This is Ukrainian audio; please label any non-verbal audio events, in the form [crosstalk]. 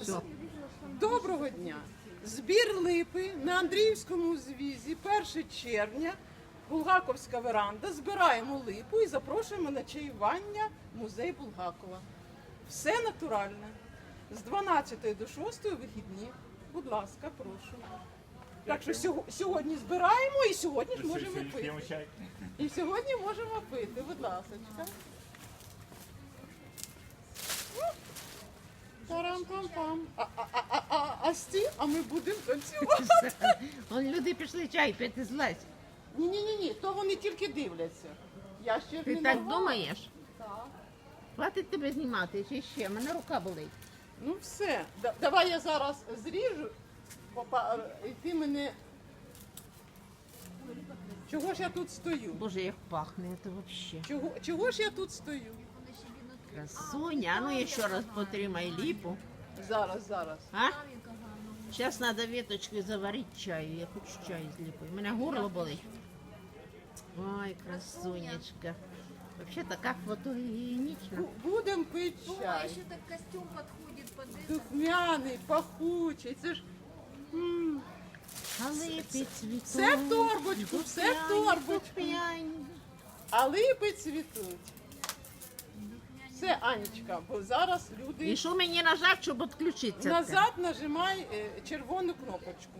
Все. Доброго дня! Збір липи на Андріївському звізі 1 червня, Булгаковська веранда. Збираємо липу і запрошуємо на чаювання в музей Булгакова. Все натуральне. З 12 до 6 вихідні. Будь ласка, прошу. Так що сього- сьогодні збираємо і сьогодні ж можемо пити. І сьогодні можемо пити, будь ласка. Тарам-пам-пам. А, а, а, а, а, стій, а ми будемо танцювати. [laughs] Вон люди пішли чай пити злазь. Ні, ні, ні, ні, то вони тільки дивляться. Я ще Ти не так нагала. думаєш? Так. Хватить тебе знімати чи ще? Мене рука болить. Ну все, Да- давай я зараз зріжу, попа- і ти мене. Чого ж я тут стою? Боже, як пахне, це взагалі. Чого, чого ж я тут стою? Красуня, а ну ще раз потримай ліпу. Зараз, зараз. А? Зараз треба веточки заварити чаю. Я хочу чай з ліпою. У мене горло болить. Ой, красунечка. Вообще така фотогенічна. Бу- Будемо пити О, чай. еще так костюм подходит под это. Духмяний, пахучий. Це ж. м, А липи цвітуть. Все в торбочку, все в торбочку. А липи цвітуть. Все, Анечка, бо зараз люди І що мені назад, щоб відключитися? назад нажимай е, червону кнопочку.